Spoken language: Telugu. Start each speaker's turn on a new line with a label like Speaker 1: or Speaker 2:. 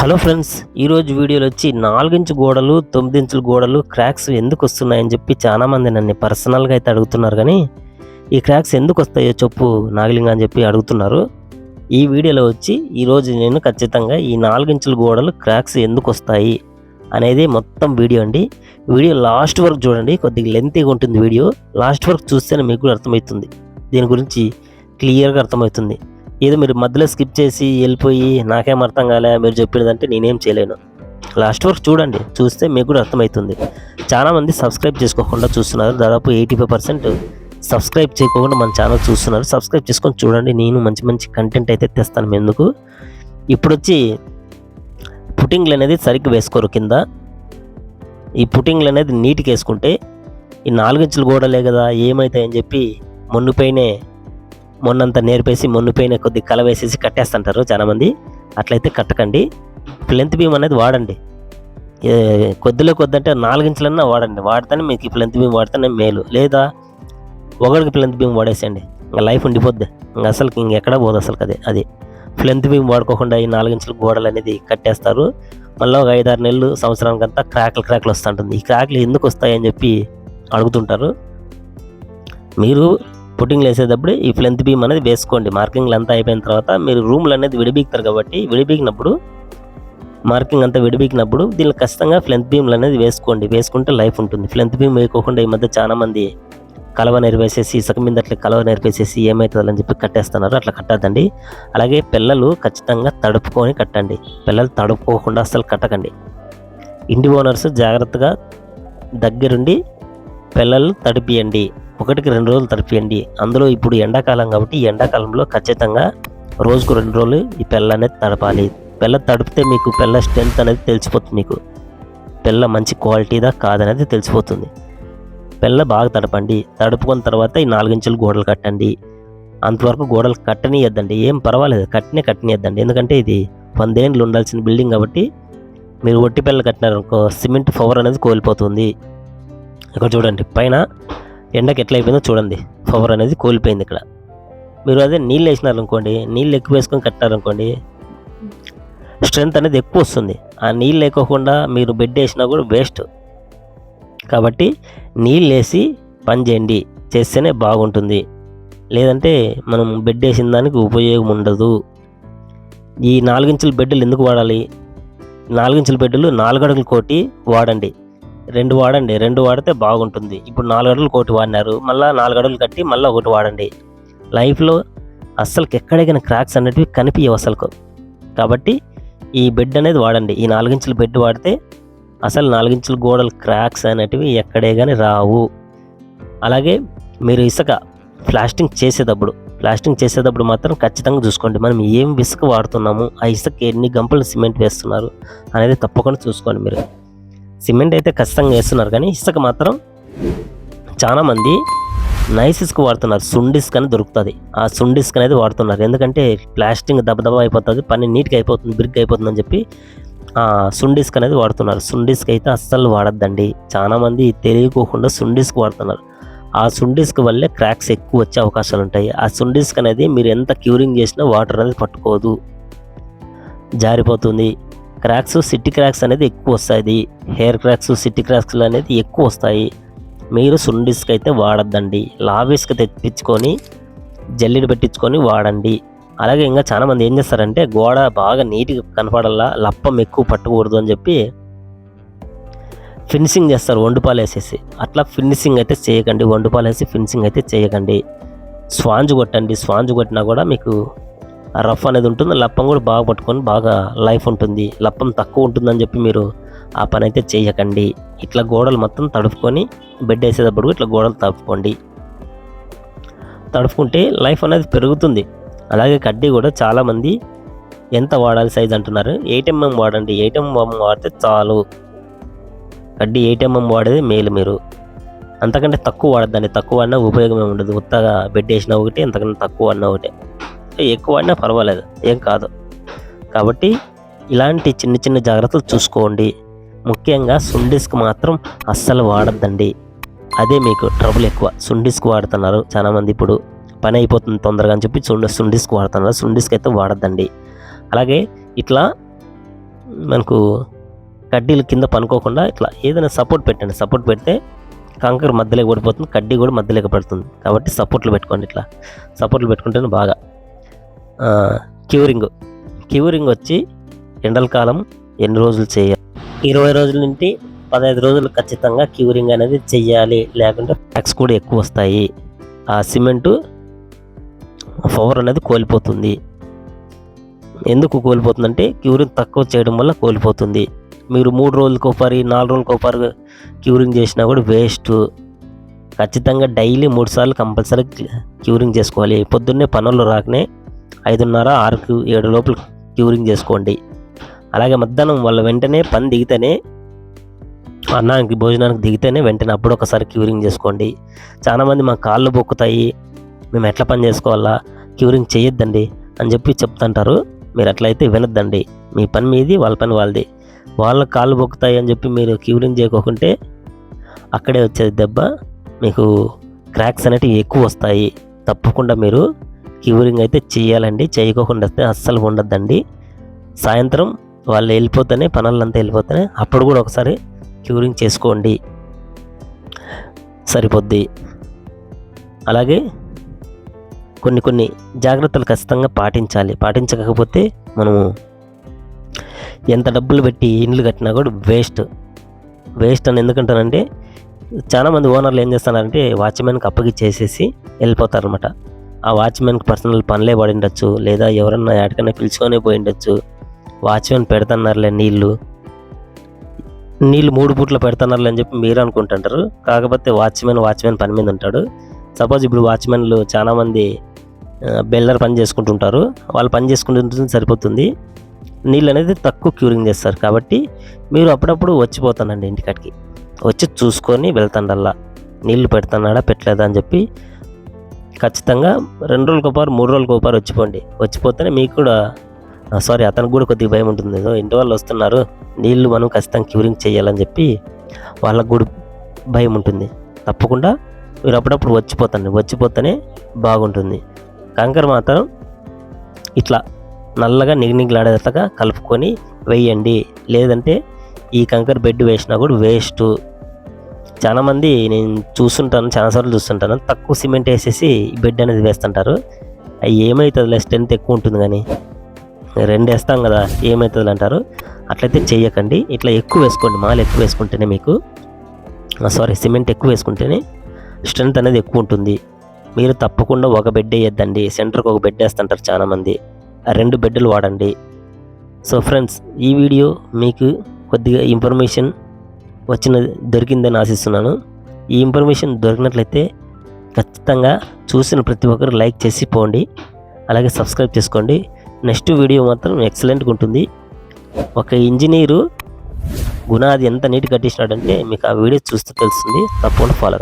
Speaker 1: హలో ఫ్రెండ్స్ ఈరోజు వీడియోలో వచ్చి నాలుగించు గోడలు తొమ్మిది ఇంచుల గోడలు క్రాక్స్ ఎందుకు వస్తున్నాయని చెప్పి చాలా మంది నన్ను పర్సనల్గా అయితే అడుగుతున్నారు కానీ ఈ క్రాక్స్ ఎందుకు వస్తాయో చెప్పు నాగలింగ అని చెప్పి అడుగుతున్నారు. ఈ వీడియోలో వచ్చి ఈరోజు నేను ఖచ్చితంగా ఈ నాలుగించుల గోడలు క్రాక్స్ ఎందుకు వస్తాయి అనేది మొత్తం వీడియో అండి. వీడియో లాస్ట్ వరకు చూడండి కొద్దిగా లెంతీగా ఉంటుంది వీడియో. లాస్ట్ వరకు చూస్తేనే మీకు కూడా అర్థమవుతుంది. దీని గురించి క్లియర్గా అర్థమవుతుంది. ఏదో మీరు మధ్యలో స్కిప్ చేసి వెళ్ళిపోయి నాకేం అర్థం కాలే మీరు చెప్పినదంటే నేనేం చేయలేను. లాస్ట్ వరకు చూడండి చూస్తే మీకు కూడా అర్థమవుతుంది. చాలామంది సబ్స్క్రైబ్ చేసుకోకుండా చూస్తున్నారు దాదాపు ఎయిటీ ఫైవ్ పర్సెంట్ సబ్స్క్రైబ్ చేయకుండా మన ఛానల్ చూస్తున్నారు. సబ్స్క్రైబ్ చేసుకొని చూడండి నేను మంచి మంచి కంటెంట్ అయితే తెస్తాను ఎందుకు? ఇప్పుడు వచ్చి పుట్టింగ్లు అనేది సరిగ్గా వేసుకోరు కింద. ఈ పుట్టింగ్లు అనేది నీట్గా వేసుకుంటే ఈ నాలుగించులు గోడలే కదా ఏమవుతాయని చెప్పి మొన్నుపైనే మొన్నంతా నేర్పేసి మొన్నుపైన కొద్ది కల వేసేసి కట్టేస్తుంటారు చాలామంది. అట్లయితే కట్టకండి. ప్లెంత్ బీమ్ అనేది వాడండి. కొద్దిలో కొద్దంటే నాలుగించలన్నా వాడండి. వాడితేనే మీకు ఈ ప్లెంత్ బీమ్ వాడితేనే మేలు. లేదా ఒకరికి ప్లెంత్ బీమ్ వాడేసేయండి. ఇంకా లైఫ్ ఉండిపోద్ది. ఇంకా అసలు ఇంకెక్కడ పోదు అసలు అదే అది. ప్లెంత్ బీమ్ వాడుకోకుండా ఈ నాలుగించుల గోడలు అనేది కట్టేస్తారు. మళ్ళీ ఒక ఐదారు నెలలు సంవత్సరానికంతా క్రాక్లు క్రాక్లు వస్తుంటుంది ఈ క్రాక్లు ఎందుకు వస్తాయని చెప్పి అడుగుతుంటారు. మీరు పుట్టింగ్లు వేసేటప్పుడు ఈ ఫ్లెంత్ బీమ్ అనేది వేసుకోండి. మార్కింగ్లు అంతా అయిపోయిన తర్వాత మీరు రూమ్లు అనేది విడిబీకుతారు కాబట్టి విడిబీకినప్పుడు మార్కింగ్ అంతా విడిబీకినప్పుడు దీనిలో ఖచ్చితంగా ఫ్లెంత్ బీమ్లు అనేది వేసుకోండి. వేసుకుంటే లైఫ్ ఉంటుంది. ఫ్లెంత్ బీమ్ వేయకోకుండా ఈ మధ్య చాలామంది కలవ నేర్పేసేసి ఇసుక మీద అట్లా కలవ నేర్పేసేసి ఏమవుతుందని చెప్పి కట్టేస్తున్నారు. అట్లా కట్టద్దండి. అలాగే పిల్లలు ఖచ్చితంగా తడుపుకొని కట్టండి. పిల్లలు తడుపుకోకుండా అసలు కట్టకండి. ఇంటి ఓనర్స్ జాగ్రత్తగా దగ్గరుండి పిల్లలు తడిపియండి. ఒకటికి రెండు రోజులు తడిపియండి. అందులో ఇప్పుడు ఎండాకాలం కాబట్టి ఎండాకాలంలో ఖచ్చితంగా రోజుకు రెండు రోజులు ఈ పిల్ల అనేది తడపాలి. పిల్ల తడిపితే మీకు పిల్ల స్ట్రెంత్ అనేది తెలిసిపోతుంది మీకు. పిల్ల మంచి క్వాలిటీదా కాదనేది తెలిసిపోతుంది. పిల్ల బాగా తడపండి. తడుపుకున్న తర్వాత ఈ నాలుగించులు గోడలు కట్టండి. అంతవరకు గోడలు కట్టనియద్దండి. ఏం పర్వాలేదు. కట్టినే కట్టనియద్దండి. ఎందుకంటే ఇది వందేండ్లు ఉండాల్సిన బిల్డింగ్ కాబట్టి మీరు ఒట్టి పిల్లలు కట్టినారనుకో సిమెంట్ పవర్ అనేది కోల్పోతుంది. ఇక్కడ చూడండి. పైన ఎండకి ఎట్లా అయిపోయిందో చూడండి. పవర్ అనేది కోల్పోయింది ఇక్కడ. మీరు అదే నీళ్ళు వేసినారనుకోండి నీళ్ళు ఎక్కువ వేసుకొని కట్టారనుకోండి స్ట్రెంత్ అనేది ఎక్కువ వస్తుంది. ఆ నీళ్ళు లేకోకుండా మీరు బెడ్ వేసినా కూడా వేస్ట్ కాబట్టి నీళ్ళు వేసి పని చేయండి. చేస్తేనే బాగుంటుంది. లేదంటే మనం బెడ్ వేసిన దానికి ఉపయోగం ఉండదు. ఈ నాలుగించుల బెడ్లు ఎందుకు వాడాలి? నాలుగించుల బెడ్లు నాలుగు అడుగులు కోటి వాడండి. రెండు వాడండి. రెండు వాడితే బాగుంటుంది. ఇప్పుడు నాలుగు అడుగులు కోటి వాడినారు. మళ్ళీ నాలుగు అడుగులు కట్టి మళ్ళీ ఒకటి వాడండి. లైఫ్లో అస్సలకి ఎక్కడైనా క్రాక్స్ అనేటివి కనిపించవు అసలుకు కాబట్టి ఈ బెడ్ అనేది వాడండి. ఈ నాలుగించుల బెడ్ వాడితే అసలు నాలుగించుల గోడలు క్రాక్స్ అనేటివి ఎక్కడే కానీ రావు. అలాగే మీరు ఇసుక ప్లాస్టింగ్ చేసేటప్పుడు ప్లాస్టింగ్ చేసేటప్పుడు మాత్రం ఖచ్చితంగా చూసుకోండి. మనం ఏం ఇసుక వాడుతున్నాము? ఆ ఇసుక ఎన్ని గంపలు సిమెంట్ వేస్తున్నారు అనేది తప్పకుండా చూసుకోండి మీరు. సిమెంట్ అయితే ఖచ్చితంగా వేస్తున్నారు కానీ ఇసుక మాత్రం చాలామంది నైస్ ఇసుక వాడుతున్నారు. సుండిస్క్ అని దొరుకుతుంది. ఆ సుండిస్క్ అనేది వాడుతున్నారు. ఎందుకంటే ప్లాస్టింగ్ దబదబ అయిపోతుంది పని నీట్గా అయిపోతుంది బిరిగ్గా అయిపోతుంది అని చెప్పి ఆ సుండిస్క్ అనేది వాడుతున్నారు. సుండిస్క్ అయితే అస్సలు వాడద్దండి. చాలామంది తెలియకోకుండా సుండిస్క్ వాడుతున్నారు. ఆ సుండిస్క్ వల్లే క్రాక్స్ ఎక్కువ వచ్చే అవకాశాలు ఉంటాయి. ఆ సుండిస్క్ అనేది మీరు ఎంత క్యూరింగ్ చేసినా వాటర్ అనేది పట్టుకోదు. జారిపోతుంది. క్రాక్స్ సిటీ క్రాక్స్ అనేది ఎక్కువ వస్తాయి. హెయిర్ క్రాక్స్ సిటీ క్రాక్స్ అనేది ఎక్కువ వస్తాయి. మీరు సుండిస్క్ అయితే వాడద్దండి. లావిస్క్ తెప్పించుకొని జల్లిని పెట్టించుకొని వాడండి. అలాగే ఇంకా చాలామంది ఏం చేస్తారంటే గోడ బాగా నీట్గా కనపడాలా లప్పం ఎక్కువ పట్టకూడదు అని చెప్పి ఫినిషింగ్ చేస్తారు వండుపాలు వేసేసి. అట్లా ఫినిషింగ్ అయితే చేయకండి. వండుపాలు వేసి ఫినిషింగ్ అయితే చేయకండి. స్వాంజ్ కొట్టండి. స్వాంజ్ కొట్టినా కూడా మీకు రఫ్ అనేది ఉంటుంది లప్పం కూడా బాగా పట్టుకొని బాగా లైఫ్ ఉంటుంది లప్పం తక్కువ ఉంటుందని చెప్పి మీరు ఆ పని అయితే చేయకండి. ఇట్లా గోడలు మొత్తం తడుపుకొని బెడ్ వేసేటప్పుడు ఇట్లా గోడలు తడుపుకోండి. తడుపుకుంటే లైఫ్ అనేది పెరుగుతుంది. అలాగే కడ్డీ కూడా చాలామంది ఎంత వాడాలి సైజ్ అంటున్నారు? ఎయిట్ ఎంఎం వాడండి. ఎయిట్ ఎంఎం వాడితే చాలు. కడ్డీ ఎయిట్ ఎంఎం వాడేది మేలు మీరు. అంతకంటే తక్కువ వాడద్దండి. తక్కువ వాడినా ఉపయోగం ఏమి ఉండదు. ఉత్తగా బెడ్ వేసినా ఒకటి అంతకంటే తక్కువ వాడినా ఒకటే. ఎక్కువ వాడినా పర్వాలేదు. ఏం కాదు. కాబట్టి ఇలాంటి చిన్న చిన్న జాగ్రత్తలు చూసుకోండి. ముఖ్యంగా సుండిస్క్ మాత్రం అస్సలు వాడద్దండి. అదే మీకు ట్రబుల్ ఎక్కువ. సుండిస్క్ వాడుతున్నారు చాలామంది ఇప్పుడు. పని అయిపోతుంది తొందరగా అని చెప్పి సుండి సుండిస్క్ వాడుతున్నారు. సుండిస్క్ అయితే వాడద్దండి. అలాగే ఇట్లా మనకు కడ్డీలు కింద పనుకోకుండా ఇట్లా ఏదైనా సపోర్ట్ పెట్టండి. సపోర్ట్ పెడితే కంకర మధ్యలోకి పడిపోతుంది. కడ్డీ కూడా మధ్యలోకి పడుతుంది. కాబట్టి సపోర్ట్లు పెట్టుకోండి ఇట్లా. సపోర్ట్లు పెట్టుకుంటేనే బాగా. క్యూరింగ్. క్యూరింగ్ వచ్చి ఎండల కాలం ఎన్ని రోజులు చేయాలి? ఇరవై రోజుల నుండి పదహైదు రోజులు ఖచ్చితంగా క్యూరింగ్ అనేది చెయ్యాలి. లేకుంటే ఫ్యాక్స్ కూడా ఎక్కువ వస్తాయి. ఆ సిమెంటు పవర్ అనేది కోల్పోతుంది. ఎందుకు కోల్పోతుందంటే క్యూరింగ్ తక్కువ చేయడం వల్ల కోల్పోతుంది. మీరు మూడు రోజులకు ఒకసారి నాలుగు రోజులకు ఒకసారి క్యూరింగ్ చేసినా కూడా వేస్ట్. ఖచ్చితంగా డైలీ మూడు సార్లు కంపల్సరీ క్యూరింగ్ చేసుకోవాలి. పొద్దున్నే పనులు రాకనే ఐదున్నర ఆరుకు ఏడు లోపల క్యూరింగ్ చేసుకోండి. అలాగే మధ్యాహ్నం వాళ్ళ వెంటనే పని దిగితేనే అన్నానికి భోజనానికి దిగితేనే వెంటనే అప్పుడు ఒకసారి క్యూరింగ్ చేసుకోండి. చాలామంది మా కాళ్ళు బొక్కుతాయి మేము ఎట్లా పని చేసుకోవాలా క్యూరింగ్ చేయొద్దండి అని చెప్పి చెప్తుంటారు. మీరు అట్లయితే వినొద్దండి. మీ పని మీది వాళ్ళ పని వాళ్ళది. వాళ్ళ కాళ్ళు బొక్కుతాయి అని చెప్పి మీరు క్యూరింగ్ చేయకుంటే అక్కడే వచ్చేది దెబ్బ మీకు క్రాక్స్ అనేటివి ఎక్కువ వస్తాయి. తప్పకుండా మీరు క్యూరింగ్ అయితే చేయాలండి చేయకోకుండా వస్తే అస్సలు ఉండద్దండి. సాయంత్రం వాళ్ళు వెళ్ళిపోతేనే పనులంతా వెళ్ళిపోతేనే అప్పుడు కూడా ఒకసారి క్యూరింగ్ చేసుకోండి. సరిపోద్ది. అలాగే కొన్ని కొన్ని జాగ్రత్తలు ఖచ్చితంగా పాటించాలి. పాటించకపోతే మనము ఎంత డబ్బులు పెట్టి ఇండ్లు కట్టినా కూడా వేస్ట్. వేస్ట్ అని ఎందుకంటానంటే చాలామంది ఓనర్లు ఏం చేస్తున్నారంటే వాచ్మెన్కి అప్పగిచ్చేసేసి వెళ్ళిపోతారనమాట ఆ వాచ్మెన్కి పర్సనల్ పనులే పడిండొచ్చు లేదా ఎవరన్నా ఎక్కడికైనా పిలుచుకొని పోయి ఉండొచ్చు వాచ్మెన్ పెడతన్నారులే నీళ్ళు. నీళ్ళు మూడు పూట్లు పెడతన్నారులే అని చెప్పి మీరు అనుకుంటుంటారు. కాకపోతే వాచ్మెన్ వాచ్మెన్ పని మీద ఉంటాడు. సపోజ్ ఇప్పుడు వాచ్మెన్లు చాలామంది బెల్లర్ పని చేసుకుంటుంటారు. వాళ్ళు పని చేసుకుంటుంటే సరిపోతుంది. నీళ్ళు అనేది తక్కువ క్యూరింగ్ చేస్తారు. కాబట్టి మీరు అప్పుడప్పుడు వచ్చిపోతానండి ఇంటికాడికి. వచ్చి చూసుకొని వెళ్తాండల్లా. నీళ్ళు పెడుతున్నాడా పెట్టలేదా అని చెప్పి ఖచ్చితంగా రెండు రోజులకు ఒకపారు మూడు రోజులకు ఒకపారు వచ్చిపోండి. వచ్చిపోతేనే మీకు కూడా సారీ అతనికి కూడా కొద్దిగా భయం ఉంటుంది. ఏదో ఇంటి వాళ్ళు వస్తున్నారు నీళ్ళు మనం ఖచ్చితంగా క్యూరింగ్ చేయాలని చెప్పి వాళ్ళకు కూడా భయం ఉంటుంది. తప్పకుండా మీరు అప్పుడప్పుడు వచ్చిపోతాను వచ్చిపోతేనే బాగుంటుంది. కంకర మాత్రం ఇట్లా నల్లగా నిగనిగలాడేటట్టుగా కలుపుకొని వేయండి. లేదంటే ఈ కంకర బెడ్ వేసినా కూడా వేస్ట్. చాలామంది నేను చూస్తుంటాను చాలాసార్లు చూస్తుంటాను. తక్కువ సిమెంట్ వేసేసి బెడ్ అనేది వేస్తుంటారు. అవి ఏమవుతుంది స్ట్రెంత్ ఎక్కువ ఉంటుంది కానీ. రెండు వేస్తాం కదా ఏమవుతుంది అంటారు. అట్లయితే చేయకండి ఇట్లా ఎక్కువ వేసుకోండి మాలు ఎక్కువ వేసుకుంటేనే మీకు సారీ సిమెంట్ ఎక్కువ వేసుకుంటేనే స్ట్రెంత్ అనేది ఎక్కువ ఉంటుంది. మీరు తప్పకుండా ఒక బెడ్ వేయద్దండి. సెంటర్కి ఒక బెడ్ వేస్తుంటారు చాలామంది రెండు బెడ్లు వాడండి. సో ఫ్రెండ్స్ ఈ వీడియో మీకు కొద్దిగా ఇన్ఫర్మేషన్ వచ్చిన దొరికిందని ఆశిస్తున్నాను. ఈ ఇన్ఫర్మేషన్ దొరికినట్లయితే ఖచ్చితంగా చూసిన ప్రతి ఒక్కరు లైక్ చేసి పోండి. అలాగే సబ్స్క్రైబ్ చేసుకోండి. నెక్స్ట్ వీడియో మాత్రం ఎక్సలెంట్గా ఉంటుంది. ఒక ఇంజనీరు గుణాది ఎంత నీట్ కట్టించినాడంటే మీకు ఆ వీడియో చూస్తే తెలుస్తుంది. తప్పకుండా ఫాలో